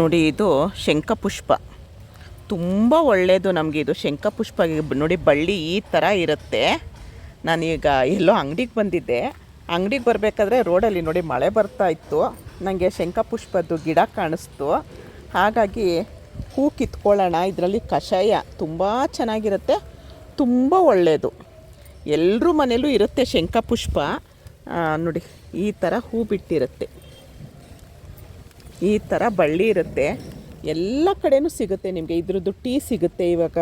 ನೋಡಿ, ಇದು ಶಂಖಪುಷ್ಪ ತುಂಬ ಒಳ್ಳೆಯದು ನಮಗೆ ಇದು ಶಂಕಪುಷ್ಪ ನೋಡಿ, ಬಳ್ಳಿ ಈ ಥರ ಇರುತ್ತೆ. ನಾನೀಗ ಎಲ್ಲೋ ಅಂಗಡಿಗೆ ಬಂದಿದ್ದೆ. ಅಂಗಡಿಗೆ ಬರಬೇಕಾದ್ರೆ ರೋಡಲ್ಲಿ ನೋಡಿ ಮಳೆ ಬರ್ತಾ ಇತ್ತು. ನನಗೆ ಶಂಖಪುಷ್ಪದ್ದು ಗಿಡ ಕಾಣಿಸ್ತು. ಹಾಗಾಗಿ ಹೂ ಕಿತ್ಕೊಳ್ಳೋಣ. ಇದರಲ್ಲಿ ಕಷಾಯ ತುಂಬ ಚೆನ್ನಾಗಿರುತ್ತೆ. ತುಂಬ ಒಳ್ಳೆಯದು ಎಲ್ಲರೂ ಮನೇಲೂ ಇರುತ್ತೆ ಶಂಖಪುಷ್ಪ ನೋಡಿ, ಈ ಥರ ಹೂ ಬಿಟ್ಟಿರುತ್ತೆ. ಈ ಥರ ಬಳ್ಳಿ ಇರುತ್ತೆ. ಎಲ್ಲ ಕಡೆನೂ ಸಿಗುತ್ತೆ ನಿಮಗೆ. ಇದ್ರದ್ದು ಟೀ ಸಿಗುತ್ತೆ ಇವಾಗ.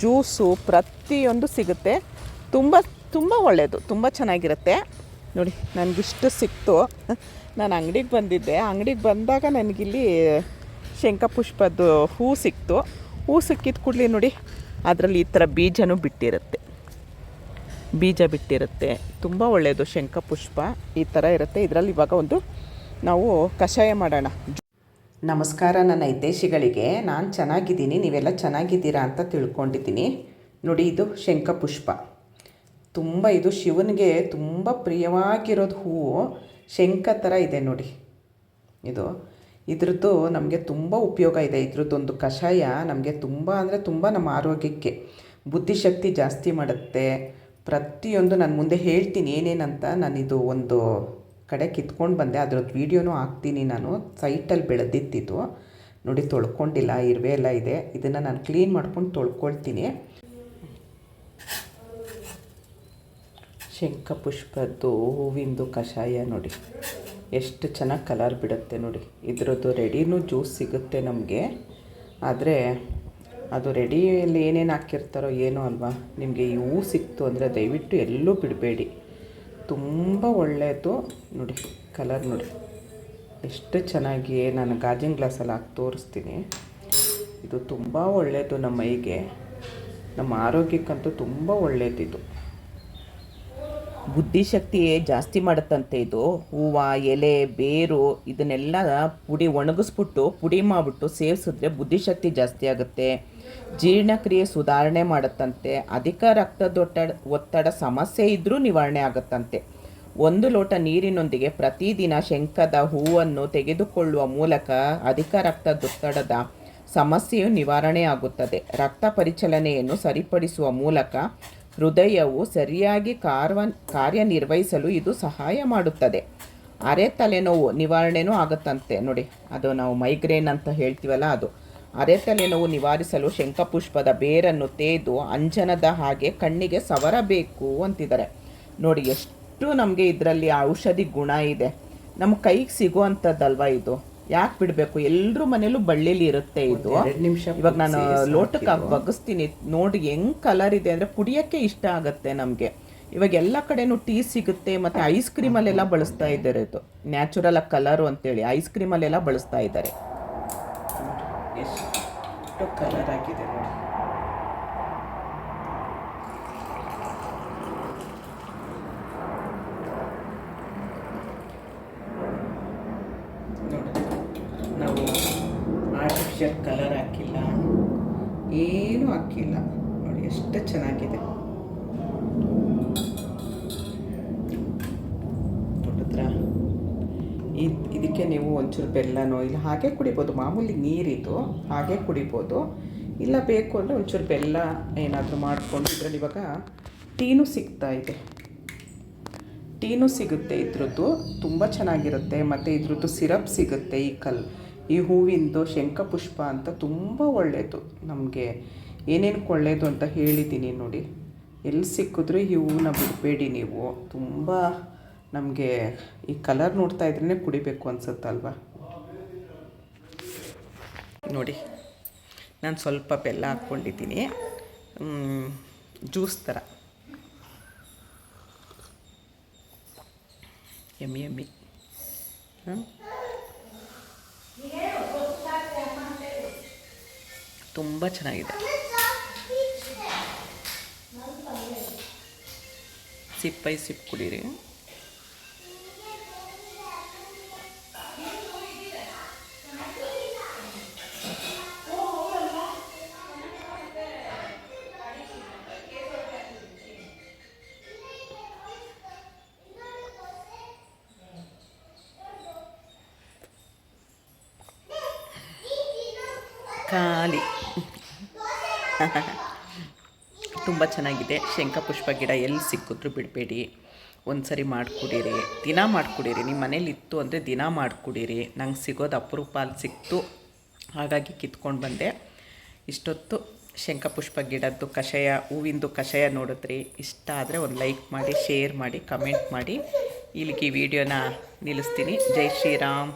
ಜ್ಯೂಸು ಪ್ರತಿಯೊಂದು ಸಿಗುತ್ತೆ. ತುಂಬ ತುಂಬ ಒಳ್ಳೆಯದು ತುಂಬ ಚೆನ್ನಾಗಿರುತ್ತೆ. ನೋಡಿ, ನನಗಿಷ್ಟು ಸಿಕ್ತು. ನಾನು ಅಂಗಡಿಗೆ ಬಂದಿದ್ದೆ. ಅಂಗಡಿಗೆ ಬಂದಾಗ ನನಗಿಲ್ಲಿ ಶಂಖಪುಷ್ಪದ್ದು ಹೂ ಸಿಕ್ತು. ಹೂ ಸಿಕ್ಕಿದ ಕೂಡಲೇ ನೋಡಿ, ಅದರಲ್ಲಿ ಈ ಥರ ಬೀಜನೂ ಬಿಟ್ಟಿರುತ್ತೆ. ಬೀಜ ಬಿಟ್ಟಿರುತ್ತೆ. ತುಂಬ ಒಳ್ಳೆಯದು ಶಂಕಪುಷ್ಪ ಈ ಥರ ಇರುತ್ತೆ. ಇದರಲ್ಲಿ ಇವಾಗ ಒಂದು ನಾವು ಕಷಾಯ ಮಾಡೋಣ. ನಮಸ್ಕಾರ ನನ್ನ ಹಿತೈಷಿಗಳಿಗೆ. ನಾನು ಚೆನ್ನಾಗಿದ್ದೀನಿ, ನೀವೆಲ್ಲ ಚೆನ್ನಾಗಿದ್ದೀರಾ ಅಂತ ತಿಳ್ಕೊಂಡಿದ್ದೀನಿ. ನೋಡಿ, ಇದು ಶಂಖಪುಷ್ಪ ತುಂಬ ಇದು ಶಿವನಿಗೆ ತುಂಬ ಪ್ರಿಯವಾಗಿರೋದು ಹೂವು ಶಂಖ ಥರ ಇದೆ ನೋಡಿ. ಇದು, ಇದ್ರದ್ದು ನಮಗೆ ತುಂಬ ಉಪಯೋಗ ಇದೆ. ಇದ್ರದ್ದೊಂದು ಕಷಾಯ ನಮಗೆ ತುಂಬ ಅಂದರೆ ತುಂಬ ನಮ್ಮ ಆರೋಗ್ಯಕ್ಕೆ ಬುದ್ಧಿಶಕ್ತಿ ಜಾಸ್ತಿ ಮಾಡುತ್ತೆ. ಪ್ರತಿಯೊಂದು ನಾನು ಮುಂದೆ ಹೇಳ್ತೀನಿ ಏನೇನಂತ ನಾನಿದು ಒಂದು ಕಡೆ ಕಿತ್ಕೊಂಡು ಬಂದೆ. ಅದ್ರದ್ದು ವೀಡಿಯೋನೂ ಹಾಕ್ತೀನಿ ನಾನು. ಸೈಟಲ್ಲಿ ಬೆಳೆದಿತ್ತಿದ್ದು ನೋಡಿ, ತೊಳ್ಕೊಂಡಿಲ್ಲ. ಇರುವೆ ಎಲ್ಲ ಇದೆ. ಇದನ್ನು ನಾನು ಕ್ಲೀನ್ ಮಾಡ್ಕೊಂಡು ತೊಳ್ಕೊಳ್ತೀನಿ. ಶಂಖಪುಷ್ಪದ್ದು ಹೂವಿಂದು ಕಷಾಯ ನೋಡಿ. ಎಷ್ಟು ಚೆನ್ನಾಗಿ ಕಲರ್ ಬಿಡುತ್ತೆ ನೋಡಿ. ಇದರದ್ದು ರೆಡಿನೂ ಜ್ಯೂಸ್ ಸಿಗುತ್ತೆ ನಮಗೆ. ಆದರೆ ಅದು ರೆಡಿಯಲ್ಲಿ ಏನೇನು ಹಾಕಿರ್ತಾರೋ ಏನೋ ಅಲ್ವಾ? ನಿಮಗೆ ಈ ಹೂ ಸಿಕ್ತು ಅಂದರೆ ದಯವಿಟ್ಟು ಎಲ್ಲೂ ಬಿಡಬೇಡಿ. ತುಂಬ ಒಳ್ಳೆಯದು. ನೋಡಿ ಕಲರ್ ನೋಡಿ. ಎಷ್ಟು ಚೆನ್ನಾಗಿ ನಾನು ಗಾಜಿನ ಗ್ಲಾಸಲ್ಲಿ ಹಾಕಿ ತೋರಿಸ್ತೀನಿ. ಇದು ತುಂಬ ಒಳ್ಳೆಯದು ನಮ್ಮ ಮೈಗೆ ನಮ್ಮ ಆರೋಗ್ಯಕ್ಕಂತೂ ತುಂಬ ಒಳ್ಳೆಯದಿದು. ಬುದ್ಧಿಶಕ್ತಿ ಜಾಸ್ತಿ ಮಾಡುತ್ತಂತೆ ಇದು. ಹೂವು, ಎಲೆ, ಬೇರು ಇದನ್ನೆಲ್ಲ ಪುಡಿ ಒಣಗಿಸ್ಬಿಟ್ಟು, ಪುಡಿ ಮಾಡಿಬಿಟ್ಟು ಸೇವಿಸಿದ್ರೆ ಬುದ್ಧಿಶಕ್ತಿ ಜಾಸ್ತಿ ಆಗುತ್ತೆ. ಜೀರ್ಣಕ್ರಿಯೆ ಸುಧಾರಣೆ ಮಾಡುತ್ತಂತೆ. ಅಧಿಕ ರಕ್ತದೊತ್ತಡ, ಒತ್ತಡ ಸಮಸ್ಯೆ ಇದ್ದರೂ ನಿವಾರಣೆ ಆಗುತ್ತಂತೆ. ಒಂದು ಲೋಟ ನೀರಿನೊಂದಿಗೆ ಪ್ರತಿದಿನ ಶಂಖದ ಹೂವನ್ನು ತೆಗೆದುಕೊಳ್ಳುವ ಮೂಲಕ ಅಧಿಕ ರಕ್ತದೊತ್ತಡದ ಸಮಸ್ಯೆಯು ನಿವಾರಣೆ ಆಗುತ್ತದೆ. ರಕ್ತ ಪರಿಚಲನೆಯನ್ನು ಸರಿಪಡಿಸುವ ಮೂಲಕ ಹೃದಯವು ಸರಿಯಾಗಿ ಕಾರ್ವ, ಕಾರ್ಯನಿರ್ವಹಿಸಲು ಇದು ಸಹಾಯ ಮಾಡುತ್ತದೆ. ಅರೆ ತಲೆನೋವು ನಿವಾರಣೆನೂ ಆಗುತ್ತಂತೆ. ನೋಡಿ, ಅದು ನಾವು ಮೈಗ್ರೇನ್ ಅಂತ ಹೇಳ್ತೀವಲ್ಲ ಅದು. ಅರೆ ತಲೆನೋವು ನಿವಾರಿಸಲು ಶಂಖಪುಷ್ಪದ ಬೇರನ್ನು ತೇದು ಅಂಜನದ ಹಾಗೆ ಕಣ್ಣಿಗೆ ಸವರಬೇಕು ಅಂತಿದ್ದಾರೆ. ನೋಡಿ, ಎಷ್ಟು ನಮಗೆ ಇದರಲ್ಲಿ ಔಷಧಿ ಗುಣ ಇದೆ. ನಮ್ಮ ಕೈಗೆ ಸಿಗುವಂಥದ್ದಲ್ವ ಇದು? ಯಾಕೆ ಬಿಡಬೇಕು? ಎಲ್ಲರೂ ಮನೇಲೂ ಬಳ್ಳಿಲಿ ಇರುತ್ತೆ ಇದು. ಇವಾಗ ನಾನು ಲೋಟಕ್ಕೆ ಬಗ್ಗಿಸ್ತೀನಿ ನೋಡಿ ಹೆಂಗ್ ಕಲರ್ ಇದೆ ಅಂದರೆ ಕುಡಿಯೋಕ್ಕೆ ಇಷ್ಟ ಆಗುತ್ತೆ ನಮಗೆ. ಇವಾಗ ಎಲ್ಲ ಕಡೆನೂ ಟೀ ಸಿಗುತ್ತೆ ಮತ್ತು ಐಸ್ ಕ್ರೀಮಲ್ಲೆಲ್ಲ ಬಳಸ್ತಾ ಇದ್ದಾರೆ ಇದು. ನ್ಯಾಚುರಲ್ ಆಗಿ ಕಲರು ಅಂತೇಳಿ ಐಸ್ ಕ್ರೀಮಲ್ಲೆಲ್ಲ ಬಳಸ್ತಾ ಇದ್ದಾರೆ. ಎಷ್ಟು ಕಲರ್ ಆಗಿದೆ ನೋಡಿ ನಾವು ಆರ್ಟಿಫಿಷಿಯಲ್ ಕಲರ್ ಹಾಕಿಲ್ಲ. ಏನೂ ಹಾಕಿಲ್ಲ. ನೋಡಿ, ಎಷ್ಟು ಚೆನ್ನಾಗಿದೆ. ನೋಡಿದ್ರಾ? ಇದ್, ಇದಕ್ಕೆ ನೀವು ಒಂಚೂರು ಬೆಲ್ಲನೋ, ಇಲ್ಲ ಹಾಗೆ ಕುಡಿಬೋದು. ಮಾಮೂಲಿ ನೀರಿದು, ಹಾಗೆ ಕುಡಿಬೋದು. ಇಲ್ಲ ಬೇಕು ಅಂದರೆ ಒಂಚೂರು ಬೆಲ್ಲ ಏನಾದರೂ ಮಾಡಿಕೊಂಡು ಇದರಲ್ಲಿ ಇವಾಗ ಟೀನೂ ಸಿಗ್ತಾ ಇದೆ. ಟೀನೂ ಸಿಗುತ್ತೆ. ಇದ್ರದ್ದು ತುಂಬ ಚೆನ್ನಾಗಿರುತ್ತೆ. ಮತ್ತು ಇದ್ರದ್ದು ಸಿರಪ್ ಸಿಗುತ್ತೆ ಈ ಕಲ್ ಈ ಹೂವಿಂದು ಶಂಖಪುಷ್ಪ ಅಂತ ತುಂಬ ಒಳ್ಳೆಯದು ನಮಗೆ ಏನೇನಕ್ಕೆ ಒಳ್ಳೆಯದು ಅಂತ ಹೇಳಿದ್ದೀನಿ ನೋಡಿ. ಎಲ್ಲಿ ಸಿಕ್ಕಿದ್ರೂ ಈ ಹೂವನ್ನ ಬಿಡಬೇಡಿ ನೀವು. ತುಂಬ ನಮಗೆ ಈ ಕಲರ್ ನೋಡ್ತಾ ಇದ್ರೇ ಕುಡಿಬೇಕು ಅನ್ಸುತ್ತಲ್ವಾ? ನೋಡಿ, ನಾನು ಸ್ವಲ್ಪ ಬೆಲ್ಲ ಹಾಕ್ಕೊಂಡಿದ್ದೀನಿ. ಜ್ಯೂಸ್ ಥರ ಎಮ್ಮಿ ಎಮ್ಮಿ. ಹಾಂ ತುಂಬ ಚೆನ್ನಾಗಿದೆ. ಸಿಪ್ಪೈ ಸಿಪ್ಪು ಸಿಪ್ ಕುಡೀರಿ. ಖಾಲಿ. ತುಂಬ ಚೆನ್ನಾಗಿದೆ. ಶಂಕಪುಷ್ಪ ಗಿಡ ಎಲ್ಲಿ ಸಿಕ್ಕಿದ್ರು ಬಿಡಬೇಡಿ. ಒಂದು ಸರಿ ಮಾಡಿಕೊಡಿರಿ. ದಿನ ಮಾಡಿಕೊಡಿರಿ. ನಿಮ್ಮ ಮನೇಲಿ ಇತ್ತು ಅಂದರೆ ದಿನ ಮಾಡಿಕೊಡಿರಿ. ನಂಗೆ ಸಿಗೋದು ಅಪರೂಪ ಅಲ್ಲಿ ಸಿಕ್ತು. ಹಾಗಾಗಿ ಕಿತ್ಕೊಂಡು ಬಂದೆ. ಇಷ್ಟೊತ್ತು ಶಂಖಪುಷ್ಪ ಗಿಡದ್ದು ಕಷಾಯ, ಹೂವಿಂದು ಕಷಾಯ ನೋಡಿದ್ರಿ. ಇಷ್ಟ ಆದರೆ ಒಂದು ಲೈಕ್ ಮಾಡಿ, ಶೇರ್ ಮಾಡಿ, ಕಮೆಂಟ್ ಮಾಡಿ. ಇಲ್ಲಿಗೆ ಈ ವಿಡಿಯೋನ ನಿಲ್ಲಿಸ್ತೀನಿ. ಜೈ ಶ್ರೀರಾಮ್.